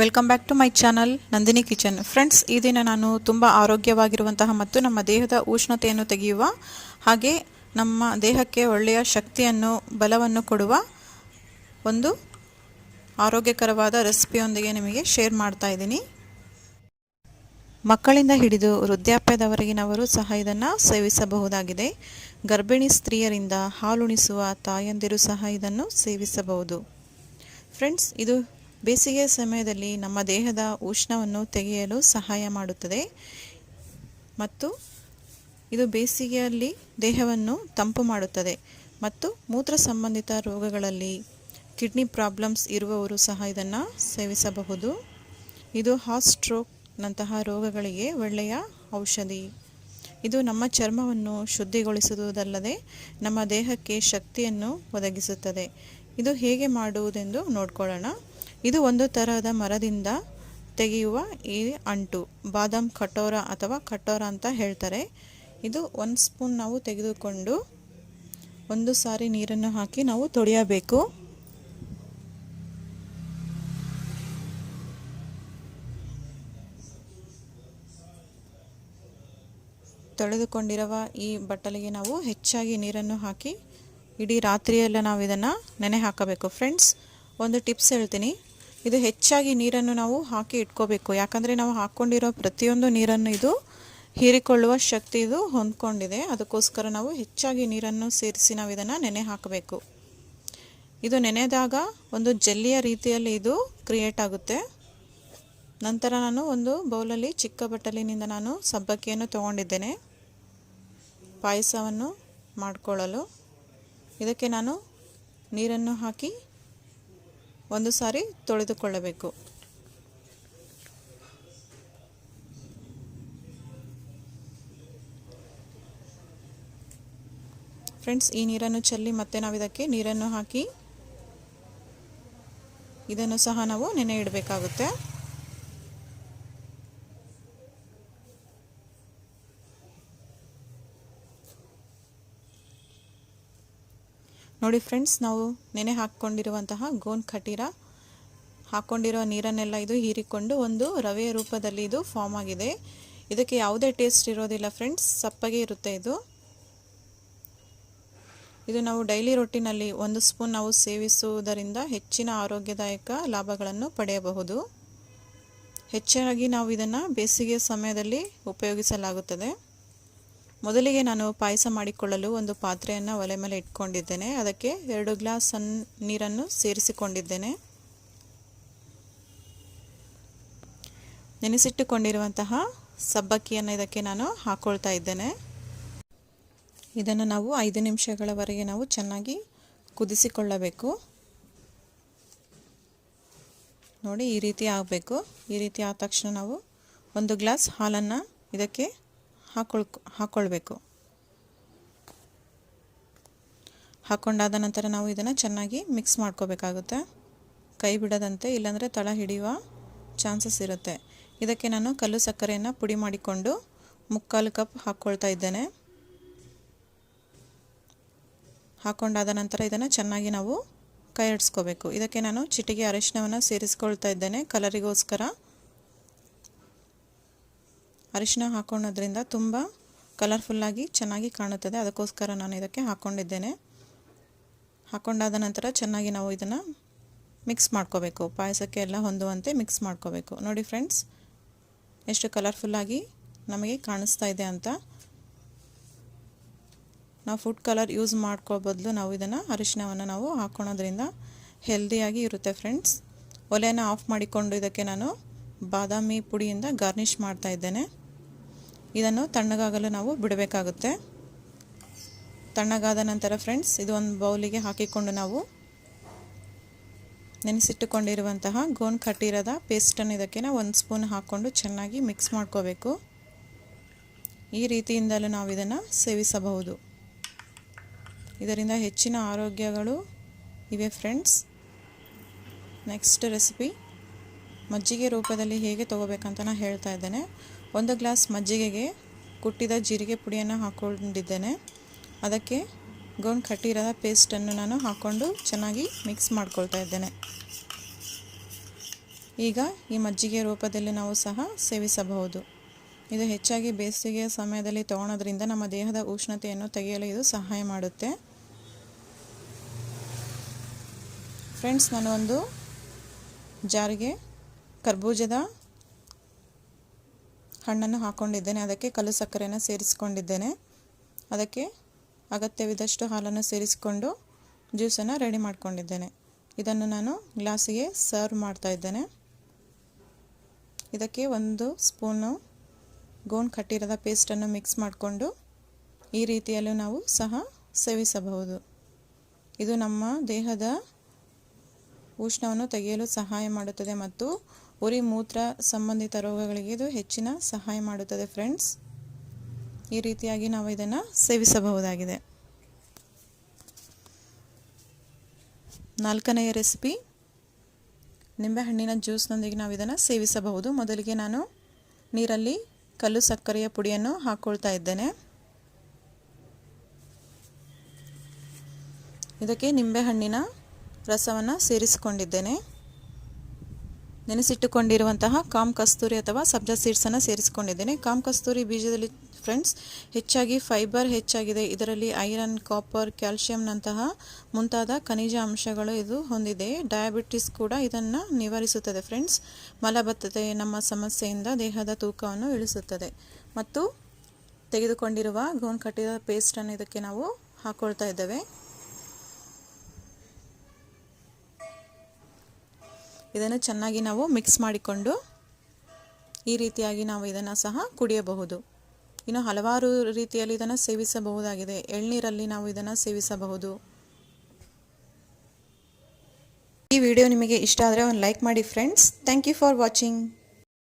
Welcome back to my channel Nandini kitchen friends ಈ ದಿನ ನಾನು ತುಂಬ ಆರೋಗ್ಯವಾಗಿರುವಂತಹ ಮತ್ತು ನಮ್ಮ ದೇಹದ ಉಷ್ಣತೆಯನ್ನು ತೆಗೆಯುವ ಹಾಗೆ ನಮ್ಮ ದೇಹಕ್ಕೆ ಒಳ್ಳೆಯ ಶಕ್ತಿಯನ್ನು, ಬಲವನ್ನು ಕೊಡುವ ಒಂದು ಆರೋಗ್ಯಕರವಾದ ರೆಸಿಪಿಯೊಂದಿಗೆ ನಿಮಗೆ ಶೇರ್ ಮಾಡ್ತಾ ಇದ್ದೀನಿ. ಮಕ್ಕಳಿಂದ ಹಿಡಿದು ವೃದ್ಧಾಪ್ಯದವರೆಗಿನವರು ಸಹ ಇದನ್ನು ಸೇವಿಸಬಹುದಾಗಿದೆ. ಗರ್ಭಿಣಿ ಸ್ತ್ರೀಯರಿಂದ ಹಾಲುಣಿಸುವ ತಾಯಂದಿರು ಸಹ ಇದನ್ನು ಸೇವಿಸಬಹುದು. ಫ್ರೆಂಡ್ಸ್ ಇದು ಬೇಸಿಗೆ ಸಮಯದಲ್ಲಿ ನಮ್ಮ ದೇಹದ ಉಷ್ಣವನ್ನು ತೆಗೆಯಲು ಸಹಾಯ ಮಾಡುತ್ತದೆ. ಮತ್ತು ಇದು ಬೇಸಿಗೆಯಲ್ಲಿ ದೇಹವನ್ನು ತಂಪು ಮಾಡುತ್ತದೆ. ಮತ್ತು ಮೂತ್ರ ಸಂಬಂಧಿತ ರೋಗಗಳಲ್ಲಿ ಕಿಡ್ನಿ ಪ್ರಾಬ್ಲಮ್ಸ್ ಇರುವವರು ಸಹ ಇದನ್ನು ಸೇವಿಸಬಹುದು. ಇದು ಹಾಟ್ ಸ್ಟ್ರೋಕ್ನಂತಹ ರೋಗಗಳಿಗೆ ಒಳ್ಳೆಯ ಔಷಧಿ. ಇದು ನಮ್ಮ ಚರ್ಮವನ್ನು ಶುದ್ಧಿಗೊಳಿಸುವುದಲ್ಲದೆ ನಮ್ಮ ದೇಹಕ್ಕೆ ಶಕ್ತಿಯನ್ನು ಒದಗಿಸುತ್ತದೆ. ಇದು ಹೇಗೆ ಮಾಡುವುದೆಂದು ನೋಡ್ಕೊಳ್ಳೋಣ. ಇದು ಒಂದು ತರಹದ ಮರದಿಂದ ತೆಗೆಯುವ ಈ ಅಂಟು, ಬಾದಾಮ್ ಕಟೋರ ಅಥವಾ ಕಟೋರ ಅಂತ ಹೇಳ್ತಾರೆ. ಇದು ಒಂದು ಸ್ಪೂನ್ ನಾವು ತೆಗೆದುಕೊಂಡು ಒಂದು ಸಾರಿ ನೀರನ್ನು ಹಾಕಿ ನಾವು ತೊಳೆಯಬೇಕು. ತೊಳೆದುಕೊಂಡಿರುವ ಈ ಬಟ್ಟಲಿಗೆ ನಾವು ಹೆಚ್ಚಾಗಿ ನೀರನ್ನು ಹಾಕಿ, ಇಡೀ ರಾತ್ರಿಯೆಲ್ಲ ನಾವು ಇದನ್ನು ನೆನೆ ಹಾಕಬೇಕು. ಫ್ರೆಂಡ್ಸ್ ಒಂದು ಟಿಪ್ಸ್ ಹೇಳ್ತೀನಿ. ಇದು ಹೆಚ್ಚಾಗಿ ನೀರನ್ನು ನಾವು ಹಾಕಿ ಇಟ್ಕೋಬೇಕು. ಯಾಕಂದರೆ ನಾವು ಹಾಕ್ಕೊಂಡಿರೋ ಪ್ರತಿಯೊಂದು ನೀರನ್ನು ಇದು ಹೀರಿಕೊಳ್ಳುವ ಶಕ್ತಿ ಇದು ಹೊಂದ್ಕೊಂಡಿದೆ. ಅದಕ್ಕೋಸ್ಕರ ನಾವು ಹೆಚ್ಚಾಗಿ ನೀರನ್ನು ಸೇರಿಸಿ ನಾವು ಇದನ್ನು ನೆನೆ ಹಾಕಬೇಕು. ಇದು ನೆನೆದಾಗ ಒಂದು ಜಲ್ಲಿಯ ರೀತಿಯಲ್ಲಿ ಇದು ಕ್ರಿಯೇಟ್ ಆಗುತ್ತೆ. ನಂತರ ನಾನು ಒಂದು ಬೌಲಲ್ಲಿ ಚಿಕ್ಕ ಬಟ್ಟಲಿನಿಂದ ನಾನು ಸಬ್ಬಕ್ಕಿಯನ್ನು ತಗೊಂಡಿದ್ದೇನೆ. ಪಾಯಸವನ್ನು ಮಾಡಿಕೊಳ್ಳಲು. ಇದಕ್ಕೆ ನಾನು ನೀರನ್ನು ಹಾಕಿ ಒಂದು ಸಾರಿ ತೊಳೆದುಕೊಳ್ಳಬೇಕು. ಫ್ರೆಂಡ್ಸ್, ಈ ನೀರನ್ನು ಚೆಲ್ಲಿ ಮತ್ತೆ ನಾವು ಇದಕ್ಕೆ ನೀರನ್ನು ಹಾಕಿ ಇದನ್ನು ಸಹ ನಾವು ನೆನೆ ಇಡಬೇಕಾಗುತ್ತೆ ನೋಡಿ ಫ್ರೆಂಡ್ಸ್, ನಾವು ನೆನೆ ಹಾಕ್ಕೊಂಡಿರುವಂತಹ ಗೋನ್ ಖಟೀರ ಹಾಕ್ಕೊಂಡಿರೋ ನೀರನ್ನೆಲ್ಲ ಇದು ಹೀರಿಕೊಂಡು ಒಂದು ರವೆಯ ರೂಪದಲ್ಲಿ ಇದು ಫಾರ್ಮ್ ಆಗಿದೆ. ಇದಕ್ಕೆ ಯಾವುದೇ ಟೇಸ್ಟ್ ಇರೋದಿಲ್ಲ ಫ್ರೆಂಡ್ಸ್, ಸಪ್ಪಗೆ ಇರುತ್ತೆ ಇದು. ಇದು ನಾವು ಡೈಲಿ ರೊಟ್ಟಿನಲ್ಲಿ ಒಂದು ಸ್ಪೂನ್ ನಾವು ಸೇವಿಸುವುದರಿಂದ ಹೆಚ್ಚಿನ ಆರೋಗ್ಯದಾಯಕ ಲಾಭಗಳನ್ನು ಪಡೆಯಬಹುದು. ಹೆಚ್ಚಾಗಿ ನಾವು ಇದನ್ನು ಬೇಸಿಗೆ ಸಮಯದಲ್ಲಿ ಉಪಯೋಗಿಸಲಾಗುತ್ತದೆ. ಮೊದಲಿಗೆ ನಾನು ಪಾಯಸ ಮಾಡಿಕೊಳ್ಳಲು ಒಂದು ಪಾತ್ರೆಯನ್ನು ಒಲೆ ಮೇಲೆ ಇಟ್ಕೊಂಡಿದ್ದೇನೆ. ಅದಕ್ಕೆ ಎರಡು ಗ್ಲಾಸ್ ನೀರನ್ನು ಸೇರಿಸಿಕೊಂಡಿದ್ದೇನೆ. ನೆನೆಸಿಟ್ಟುಕೊಂಡಿರುವಂತಹ ಸಬ್ಬಕ್ಕಿಯನ್ನು ಇದಕ್ಕೆ ನಾನು ಹಾಕ್ಕೊಳ್ತಾ ಇದ್ದೇನೆ. ಇದನ್ನು ನಾವು ಐದು ನಿಮಿಷಗಳವರೆಗೆ ನಾವು ಚೆನ್ನಾಗಿ ಕುದಿಸಿಕೊಳ್ಳಬೇಕು. ನೋಡಿ ಈ ರೀತಿ ಆಗಬೇಕು. ಈ ರೀತಿ ಆದ ತಕ್ಷಣ ನಾವು ಒಂದು ಗ್ಲಾಸ್ ಹಾಲನ್ನು ಇದಕ್ಕೆ ಹಾಕೊಳ್ ಹಾಕ್ಕೊಳ್ಬೇಕು ಹಾಕ್ಕೊಂಡಾದ ನಂತರ ನಾವು ಇದನ್ನು ಚೆನ್ನಾಗಿ ಮಿಕ್ಸ್ ಮಾಡ್ಕೋಬೇಕಾಗುತ್ತೆ. ಕೈ ಬಿಡದಂತೆ, ಇಲ್ಲಾಂದರೆ ತಳ ಹಿಡಿಯುವ ಚಾನ್ಸಸ್ ಇರುತ್ತೆ. ಇದಕ್ಕೆ ನಾನು ಕಲ್ಲು ಸಕ್ಕರೆಯನ್ನು ಪುಡಿ ಮಾಡಿಕೊಂಡು ಮುಕ್ಕಾಲು ಕಪ್ ಹಾಕ್ಕೊಳ್ತಾ ಇದ್ದೇನೆ. ಹಾಕ್ಕೊಂಡಾದ ನಂತರ ಇದನ್ನು ಚೆನ್ನಾಗಿ ನಾವು ಕೈ ಆಡಿಸ್ಕೋಬೇಕು ಇದಕ್ಕೆ ನಾನು ಚಿಟಿಗೆ ಅರಿಶಿನವನ್ನು ಸೇರಿಸ್ಕೊಳ್ತಾ ಇದ್ದೇನೆ. ಕಲರಿಗೋಸ್ಕರ ಅರಿಶಿನ ಹಾಕೊಳ್ಳೋದ್ರಿಂದ ತುಂಬ ಕಲರ್ಫುಲ್ಲಾಗಿ ಚೆನ್ನಾಗಿ ಕಾಣುತ್ತದೆ. ಅದಕ್ಕೋಸ್ಕರ ನಾನು ಇದಕ್ಕೆ ಹಾಕ್ಕೊಂಡಿದ್ದೇನೆ ಹಾಕ್ಕೊಂಡಾದ ನಂತರ ಚೆನ್ನಾಗಿ ನಾವು ಇದನ್ನು ಮಿಕ್ಸ್ ಮಾಡ್ಕೋಬೇಕು. ಪಾಯಸಕ್ಕೆ ಎಲ್ಲ ಹೊಂದುವಂತೆ ಮಿಕ್ಸ್ ಮಾಡ್ಕೋಬೇಕು. ನೋಡಿ ಫ್ರೆಂಡ್ಸ್, ಎಷ್ಟು ಕಲರ್ಫುಲ್ಲಾಗಿ ನಮಗೆ ಕಾಣಿಸ್ತಾ ಇದೆ ಅಂತ. ನಾವು ಫುಡ್ ಕಲರ್ ಯೂಸ್ ಮಾಡ್ಕೋ ಬದಲು ನಾವು ಇದನ್ನು ಅರಿಶಿನವನ್ನು ನಾವು ಹಾಕ್ಕೊಳೋದ್ರಿಂದ ಹೆಲ್ದಿಯಾಗಿ ಇರುತ್ತೆ ಫ್ರೆಂಡ್ಸ್. ಒಲೆಯನ್ನು ಆಫ್ ಮಾಡಿಕೊಂಡು ಇದಕ್ಕೆ ನಾನು ಬಾದಾಮಿ ಪುಡಿಯಿಂದ ಗಾರ್ನಿಷ್ ಮಾಡ್ತಾ ಇದ್ದೇನೆ. ಇದನ್ನು ತಣ್ಣಗಾಗಲು ನಾವು ಬಿಡಬೇಕಾಗುತ್ತೆ. ತಣ್ಣಗಾದ ನಂತರ ಫ್ರೆಂಡ್ಸ್ ಇದು ಒಂದು ಬೌಲಿಗೆ ಹಾಕಿಕೊಂಡು ನಾವು ನೆನೆಸಿಟ್ಟುಕೊಂಡಿರುವಂತಹ ಗೋನ್ ಕಟ್ಟಿರದ ಪೇಸ್ಟನ್ನು ಇದಕ್ಕೆ ನಾವು ಒಂದು ಸ್ಪೂನ್ ಹಾಕ್ಕೊಂಡು ಚೆನ್ನಾಗಿ ಮಿಕ್ಸ್ ಮಾಡ್ಕೋಬೇಕು. ಈ ರೀತಿಯಿಂದಲೂ ನಾವು ಇದನ್ನು ಸೇವಿಸಬಹುದು. ಇದರಿಂದ ಹೆಚ್ಚಿನ ಆರೋಗ್ಯಗಳು ಇವೆ ಫ್ರೆಂಡ್ಸ್ ನೆಕ್ಸ್ಟ್ ರೆಸಿಪಿ ಮಜ್ಜಿಗೆ ರೂಪದಲ್ಲಿ ಹೇಗೆ ತೊಗೋಬೇಕಂತ ನಾನು ಹೇಳ್ತಾ ಇದ್ದೇನೆ. ಒಂದು ಗ್ಲಾಸ್ ಮಜ್ಜಿಗೆಗೆ ಕುಟ್ಟಿದ ಜೀರಿಗೆ ಪುಡಿಯನ್ನು ಹಾಕ್ಕೊಂಡಿದ್ದೇನೆ. ಅದಕ್ಕೆ ಗೋಣ್ ಕಟ್ಟಿರದ ಪೇಸ್ಟನ್ನು ನಾನು ಹಾಕ್ಕೊಂಡು ಚೆನ್ನಾಗಿ ಮಿಕ್ಸ್ ಮಾಡ್ಕೊಳ್ತಾ ಇದ್ದೇನೆ. ಈಗ ಈ ಮಜ್ಜಿಗೆ ರೂಪದಲ್ಲಿ ನಾವು ಸಹ ಸೇವಿಸಬಹುದು. ಇದು ಹೆಚ್ಚಾಗಿ ಬೇಸಿಗೆಯ ಸಮಯದಲ್ಲಿ ತಗೊಳ್ಳೋದ್ರಿಂದ ನಮ್ಮ ದೇಹದ ಉಷ್ಣತೆಯನ್ನು ತೆಗೆಯಲು ಇದು ಸಹಾಯ ಮಾಡುತ್ತೆ. ಫ್ರೆಂಡ್ಸ್, ನಾನು ಒಂದು ಜಾರಿಗೆ ಕರ್ಬೂಜದ ಹಣ್ಣನ್ನು ಹಾಕ್ಕೊಂಡಿದ್ದೇನೆ ಅದಕ್ಕೆ ಕಲ್ಲು ಸಕ್ಕರೆಯನ್ನು ಸೇರಿಸಿಕೊಂಡಿದ್ದೇನೆ. ಅದಕ್ಕೆ ಅಗತ್ಯವಿದ್ದಷ್ಟು ಹಾಲನ್ನು ಸೇರಿಸಿಕೊಂಡು ಜ್ಯೂಸನ್ನು ರೆಡಿ ಮಾಡ್ಕೊಂಡಿದ್ದೇನೆ. ಇದನ್ನು ನಾನು ಗ್ಲಾಸಿಗೆ ಸರ್ವ್ ಮಾಡ್ತಾ ಇದ್ದೇನೆ. ಇದಕ್ಕೆ ಒಂದು ಸ್ಪೂನು ಗೋಣ್ ಕಟ್ಟಿರದ ಪೇಸ್ಟನ್ನು ಮಿಕ್ಸ್ ಮಾಡಿಕೊಂಡು ಈ ರೀತಿಯಲ್ಲೂ ನಾವು ಸಹ ಸೇವಿಸಬಹುದು. ಇದು ನಮ್ಮ ದೇಹದ ಉಷ್ಣವನ್ನು ತೆಗೆಯಲು ಸಹಾಯ ಮಾಡುತ್ತದೆ ಮತ್ತು ಉರಿ ಮೂತ್ರ ಸಂಬಂಧಿತ ರೋಗಗಳಿಗೆ ಇದು ಹೆಚ್ಚಿನ ಸಹಾಯ ಮಾಡುತ್ತದೆ ಫ್ರೆಂಡ್ಸ್ ಈ ರೀತಿಯಾಗಿ ನಾವು ಇದನ್ನು ಸೇವಿಸಬಹುದಾಗಿದೆ. ನಾಲ್ಕನೆಯ ರೆಸಿಪಿ ನಿಂಬೆಹಣ್ಣಿನ ಜ್ಯೂಸ್ನೊಂದಿಗೆ ನಾವು ಇದನ್ನು ಸೇವಿಸಬಹುದು. ಮೊದಲಿಗೆ ನಾನು ನೀರಲ್ಲಿ ಕಲ್ಲು ಸಕ್ಕರೆಯ ಪುಡಿಯನ್ನು ಹಾಕ್ಕೊಳ್ತಾ ಇದ್ದೇನೆ. ಇದಕ್ಕೆ ನಿಂಬೆಹಣ್ಣಿನ ರಸವನ್ನು ಸೇರಿಸಿಕೊಂಡಿದ್ದೇನೆ. ನೆನೆಸಿಟ್ಟುಕೊಂಡಿರುವಂತಹ ಕಾಮ್ ಕಸ್ತೂರಿ ಅಥವಾ ಸಬ್ಜಾ ಸೀಡ್ಸನ್ನು ಸೇರಿಸಿಕೊಂಡಿದ್ದೇನೆ. ಕಾಮ್ ಕಸ್ತೂರಿ ಬೀಜದಲ್ಲಿ ಫ್ರೆಂಡ್ಸ್, ಹೆಚ್ಚಾಗಿ ಫೈಬರ್ ಹೆಚ್ಚಾಗಿದೆ. ಇದರಲ್ಲಿ ಐರನ್, ಕಾಪರ್ ಕ್ಯಾಲ್ಶಿಯಂನಂತಹ ಮುಂತಾದ ಖನಿಜ ಅಂಶಗಳು ಇದು ಹೊಂದಿದೆ. ಡಯಾಬಿಟಿಸ್ ಕೂಡ ಇದನ್ನು ನಿವಾರಿಸುತ್ತದೆ ಫ್ರೆಂಡ್ಸ್. ಮಲಬದ್ಧತೆ, ನಮ್ಮ ಸಮಸ್ಯೆಯಿಂದ ದೇಹದ ತೂಕವನ್ನು ಇಳಿಸುತ್ತದೆ. ಮತ್ತು ತೆಗೆದುಕೊಂಡಿರುವ ಗೋನ್ ಕಟ್ಟಿದ ಪೇಸ್ಟನ್ನು ಇದಕ್ಕೆ ನಾವು ಹಾಕ್ಕೊಳ್ತಾ ಇದ್ದೇವೆ. ಇದನ್ನು ಚೆನ್ನಾಗಿ ನಾವು ಮಿಕ್ಸ್ ಮಾಡಿಕೊಂಡು ಈ ರೀತಿಯಾಗಿ ನಾವು ಇದನ್ನು ಸಹ ಕುಡಿಯಬಹುದು. ಇನ್ನು ಹಲವಾರು ರೀತಿಯಲ್ಲಿ ಇದನ್ನು ಸೇವಿಸಬಹುದಾಗಿದೆ. ಎಳ್ನೀರಲ್ಲಿ ನಾವು ಇದನ್ನು ಸೇವಿಸಬಹುದು. ಈ ವಿಡಿಯೋ ನಿಮಗೆ ಇಷ್ಟ ಆದರೆ ಒಂದು ಲೈಕ್ ಮಾಡಿ friends. Thank you for watching.